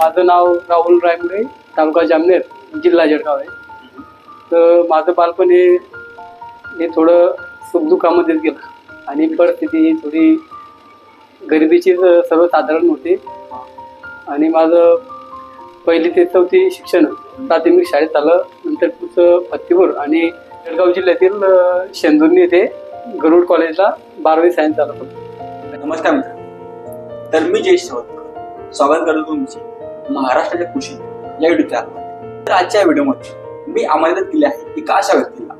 माझं नाव राहुल रायमुळे तालुका जामनेर जिल्हा जळगाव आहे. तर माझं बालपण हे हे थोडं सुखदुःखामध्येच गेलं. आणि परिस्थिती थोडी गरिबीचीच सर्वसाधारण होती. आणि माझं पहिली ते चौथी शिक्षण प्राथमिक शाळेत झालं नंतर पुढचं फत्तीपूर आणि जळगाव जिल्ह्यातील शेंदुर्णी येथे गरुड कॉलेजला बारावी सायन्स झालं. होतं नमस्कार मित्र तर मी जयेश स्वागत करतो तुमचे. महाराष्ट्राच्या कृषी या व्हिडिओ चॅनलमध्ये तर आजच्या व्हिडिओमध्ये मी आमंत्रित केले आहे एका अशा व्यक्तीला.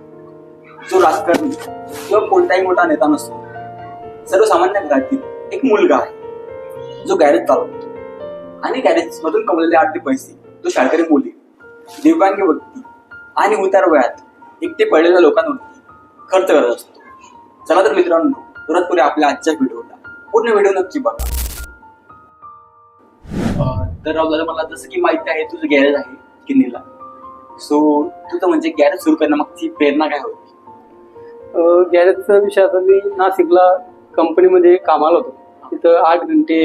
जो राजकारणी किंवा कोणताही मोठा नेता नसतो. सर्वसामान्य घरातील एक मुलगा आहे. जो गॅरेज चालवतो. आणि गॅरेज मधून कमवलेले आर्थिक पैसे तो शाळकरी मुली दिव्यांग व्यक्ती आणि उतार वयात एकटे पडलेल्या लोकांवरती खर्च करत असतो. चला तर मित्रांनो परत पुढे आपल्या आजच्या व्हिडिओला. पूर्ण व्हिडिओ नक्की बघा. तर राव दादा मला जसं की माहिती आहे तुझं गॅरेज आहे किन्नीला. सो तुझं म्हणजे गॅरेज सुरू करण्यामागची प्रेरणा काय होती? गॅरेजचा विषय आता मी नाशिकला कंपनीमध्ये कामाला होतो. तिथं आठ घंटे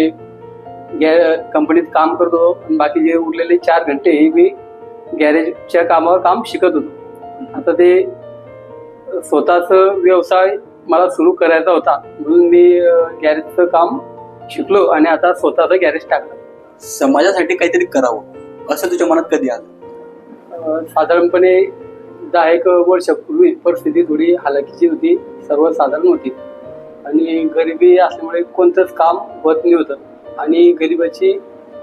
गॅ कंपनीत काम करतो आणि बाकी जे उरलेले चार घंटे हे मी गॅरेजच्या कामावर काम शिकत होतो. आता ते स्वतःच व्यवसाय मला सुरू करायचा होता. म्हणून मी गॅरेजचं काम शिकलो आणि आता स्वतःचं गॅरेज टाकलं. समाजासाठी काहीतरी करावं असं तुझ्या मनात कधी आलं? साधारणपणे दहा एक वर्षापूर्वी परिस्थिती थोडी हालाकीची होती सर्वसाधारण होती. आणि गरिबी असल्यामुळे कोणतंच काम होत नाही होतं आणि गरिबाची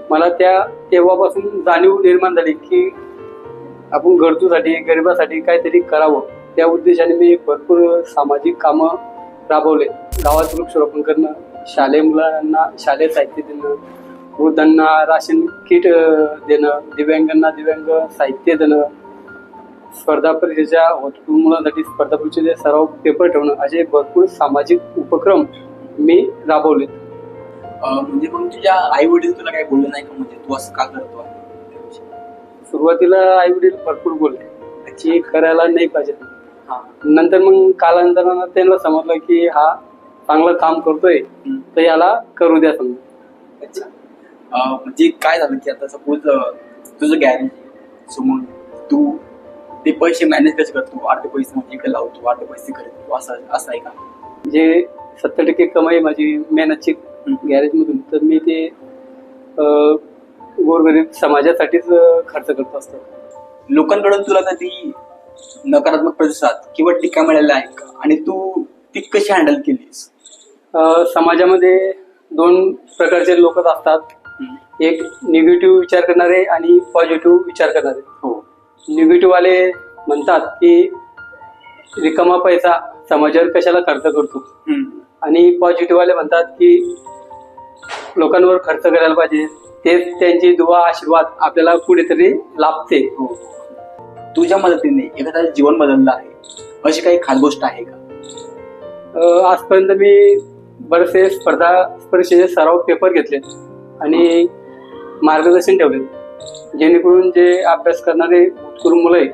मला त्या तेव्हापासून जाणीव निर्माण झाली की आपण गरजूसाठी गरिबासाठी काहीतरी करावं. त्या उद्देशाने मी भरपूर सामाजिक कामं राबवले. गावात वृक्षारोपण करणं शालेय मुलांना शालेय साहित्य देणं वृद्धांना राशन किट देणं दिव्यांगांना दिव्यांग साहित्य देणं स्पर्धा परीक्षेच्या मुलांसाठी स्पर्धा परीक्षेचे सराव पेपर ठेवणं असे भरपूर सामाजिक उपक्रम मी राबवले म्हणजे मग तुझ्या आई वडील तुला काही बोलले नाही का? म्हणजे तू असं का करतो? सुरुवातीला आई वडील भरपूर बोलले की करायला नाही पाहिजे. हा. नंतर मग कालांतरानं त्यांना समजलं की हा चांगलं काम करतोय. तर याला करू द्या समजा. म्हणजे काय झालं की आता सपोज तुझं गॅरेज सो मग तू ते पैसे मॅनेज कसे करतो? अर्धे पैसे म्हणजे इकडे लावतो अर्धे पैसे खरेदी असं असं आहे का? जे सत्तर टक्के कमाई माझी मेहनतची गॅरेजमधून तर मी ते गोरगरीब समाजासाठीच खर्च करत असतो. लोकांकडून तुला कधी नकारात्मक प्रतिसाद किंवा टीका मिळाला आहे का? आणि तू ती कशी हँडल केलीस? अं, समाजामध्ये दोन प्रकारचे लोक असतात. एक निगेटिव्ह विचार करणारे आणि पॉझिटिव्ह विचार करणारे. हो. निगेटिव्ह वाले म्हणतात की रिकामा पैसा समाजावर कशाला खर्च करतो? आणि पॉझिटिव्ह वाले म्हणतात की लोकांवर खर्च करायला पाहिजे. तेच त्यांची दुवा आशीर्वाद आपल्याला कुठेतरी लाभते. हो. तुझ्या मदतीने एखाद्याचं जीवन बदललं आहे? अशी काही खास गोष्ट आहे का? आजपर्यंत मी बरेचसे स्पर्धा परीक्षेचे सराव पेपर घेतले. आणि मार्गदर्शन ठेवले. जेणेकरून जे अभ्यास करणारे भूतपूर्व मुलं आहेत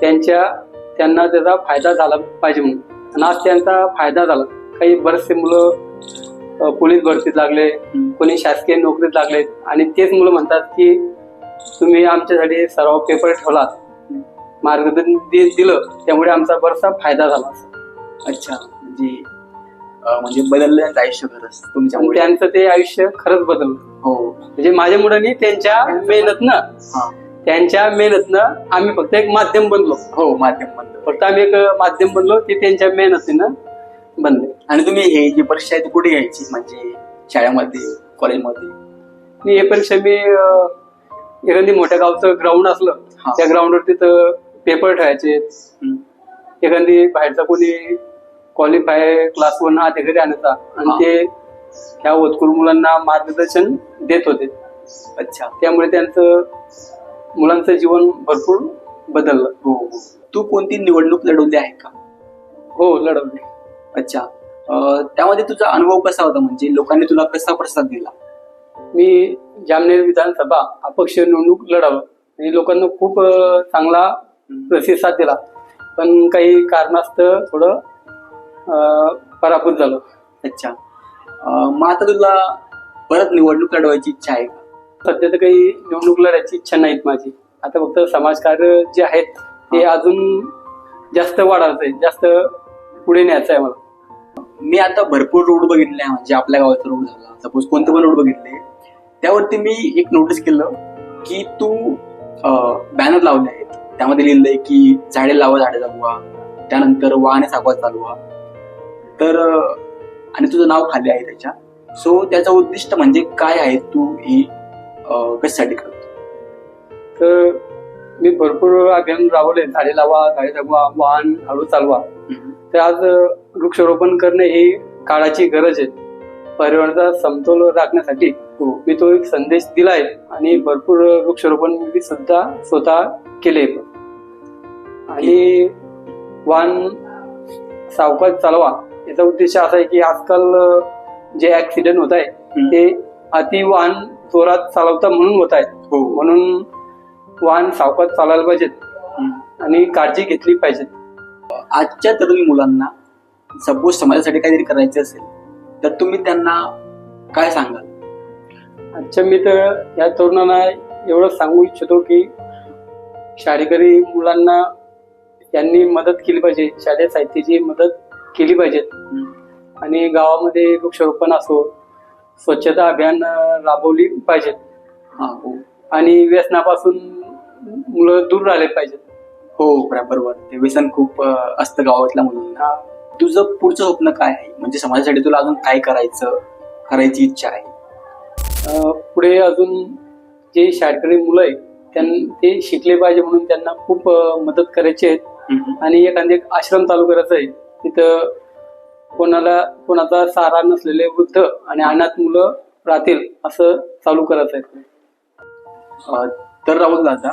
त्यांच्या त्यांना त्याचा फायदा झाला पाहिजे म्हणून. आणि आज त्यांचा फायदा झाला. काही बरेचसे मुलं पोलीस भरतीत लागले कोणी शासकीय नोकरीत लागले. आणि तेच मुलं म्हणतात की तुम्ही आमच्यासाठी सराव पेपर ठेवलात. मार्गदर्शन दि- दिलं. त्यामुळे आमचा बराचसा फायदा झाला. अच्छा. जी. म्हणजे बदललं त्यांचं आयुष्य खरंच तुमच्यामुळे त्यांचं ते आयुष्य खरंच बदललं. हो. म्हणजे माझ्या मुलांनी त्यांच्या मेहनतनं हा. त्यांच्या मेहनतनं आम्ही फक्त एक माध्यम बनलो. हो माध्यम बंद फक्त आम्ही एक माध्यम बनलो ते त्यांच्या मेहनतीनं बनले. आणि तुम्ही हे जी परीक्षा आहे ती कुठे घ्यायची? म्हणजे शाळेमध्ये कॉलेजमध्ये? आणि हे परीक्षा मी एखादी मोठ्या गावचं ग्राउंड असलं. त्या ग्राउंडवर तिथं पेपर ठेवायचे. एखादी बाहेरचा कोणी क्वालिफाय क्लास वन हा घरी आणायचा. आणि. ते ह्या होतकरू मुलांना मार्गदर्शन देत होते. अच्छा. त्यामुळे त्यांचं मुलांचं जीवन भरपूर बदललं. हो हो. तू कोणती निवडणूक लढवली आहे का? हो लढवले. अच्छा. अं, त्यामध्ये तुझा अनुभव कसा होता? म्हणजे लोकांनी तुला कसा प्रसाद दिला? मी जामनेर विधानसभा अपक्ष निवडणूक लढवलं. आणि लोकांना खूप अं, चांगला प्रतिसाद दिला. पण काही कारणास्तव थोडं पराभूत झालो. अच्छा. अं, मग आता तुला परत निवडणूक लढवायची इच्छा आहे का? सध्या तर काही निवडणूक लढायची इच्छा नाहीत माझी. आता फक्त समाजकार्य जे आहेत ते अजून जास्त वाढायचं आहे जास्त पुढे न्यायचं आहे मला. मी आता भरपूर रोड बघितले आहे, म्हणजे आपल्या गावाचा रोड झाला. सपोज कोणते पण रोड बघितले. त्यावरती मी एक नोटीस केलं की तू बॅनर लावले आहेत. त्यामध्ये लिहिलंय की झाडे लावा झाडे जगवा त्यानंतर वाहने सागवा चालवा. तर आणि तुझं नाव खाली आहे त्याच्या. सो त्याचं उद्दिष्ट म्हणजे काय आहे तू ही कशासाठी करतो तर मी भरपूर अभियान राबवले झाडे लावा झाडे जगवा वाहन हळू चालवा. तर आज वृक्षारोपण करणे ही काळाची गरज आहे. पर्यावरणाचा समतोल राखण्यासाठी हो. मी तो एक संदेश दिलाय आणि भरपूर वृक्षारोपण मी सुद्धा स्वतः केले. आणि वाहन सावकाश चालवा. याचा उद्देश असा आहे की आजकाल जे ऍक्सिडेंट होत आहे. ते अति वाहन जोरात चालवता म्हणून होत आहेत. हो. म्हणून वाहन सावकाश चालायला पाहिजेत. आणि काळजी घेतली पाहिजे आजच्या तरुण मुलांना सपोज समाजासाठी काहीतरी करायचे असेल तर तुम्ही त्यांना काय सांगाल? आजच्या मी तर या तरुणांना एवढं सांगू इच्छितो की शाळेकरी मुलांना यांनी मदत केली पाहिजे. शालेय साहित्याची मदत केली पाहिजे आणि गावामध्ये वृक्षारोपण असो स्वच्छता अभियान राबवली पाहिजेत. हा हो. आणि व्यसनापासून मुलं दूर राहिले पाहिजेत. हो बरोबर. ते व्यसन खूप असतं गावातल्या मुलांना. तुझं पुढचं स्वप्न काय आहे? म्हणजे समाजासाठी तुला अजून काय करायचं करायची इच्छा आहे? पुढे अजून जे शाळकरी मुलं आहेत त्यां ते शिकले पाहिजे म्हणून त्यांना खूप मदत करायची आहे. आणि एखादे आश्रम चालू करायचा आहे तिथं कोणाला कोणाचा सहारा नसलेले वृद्ध आणि अनाथ मुलं राहतील असं चालू करायचं आहे तर राहुल दादा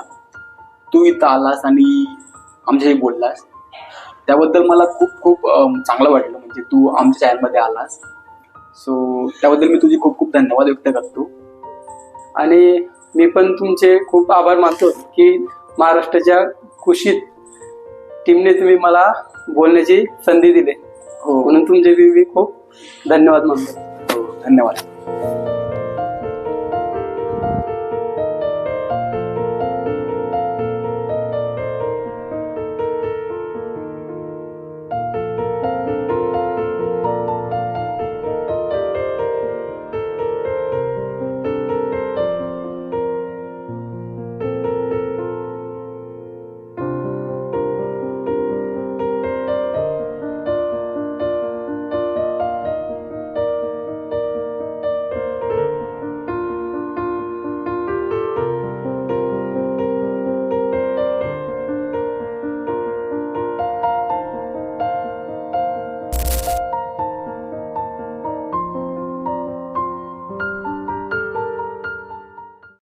तू इथं आलास आणि आमच्याशी बोललास. त्याबद्दल मला खूप खूप चांगलं वाटलं. म्हणजे तू आमच्या चॅनलमध्ये आलास. सो त्याबद्दल मी तुझे खूप खूप धन्यवाद व्यक्त करतो. आणि मी पण तुमचे खूप आभार मानतो की महाराष्ट्राच्या कुशीत टीमने तुम्ही मला बोलण्याची संधी दिली. हो. म्हणून तुमचे मी खूप धन्यवाद मानतो हो धन्यवाद.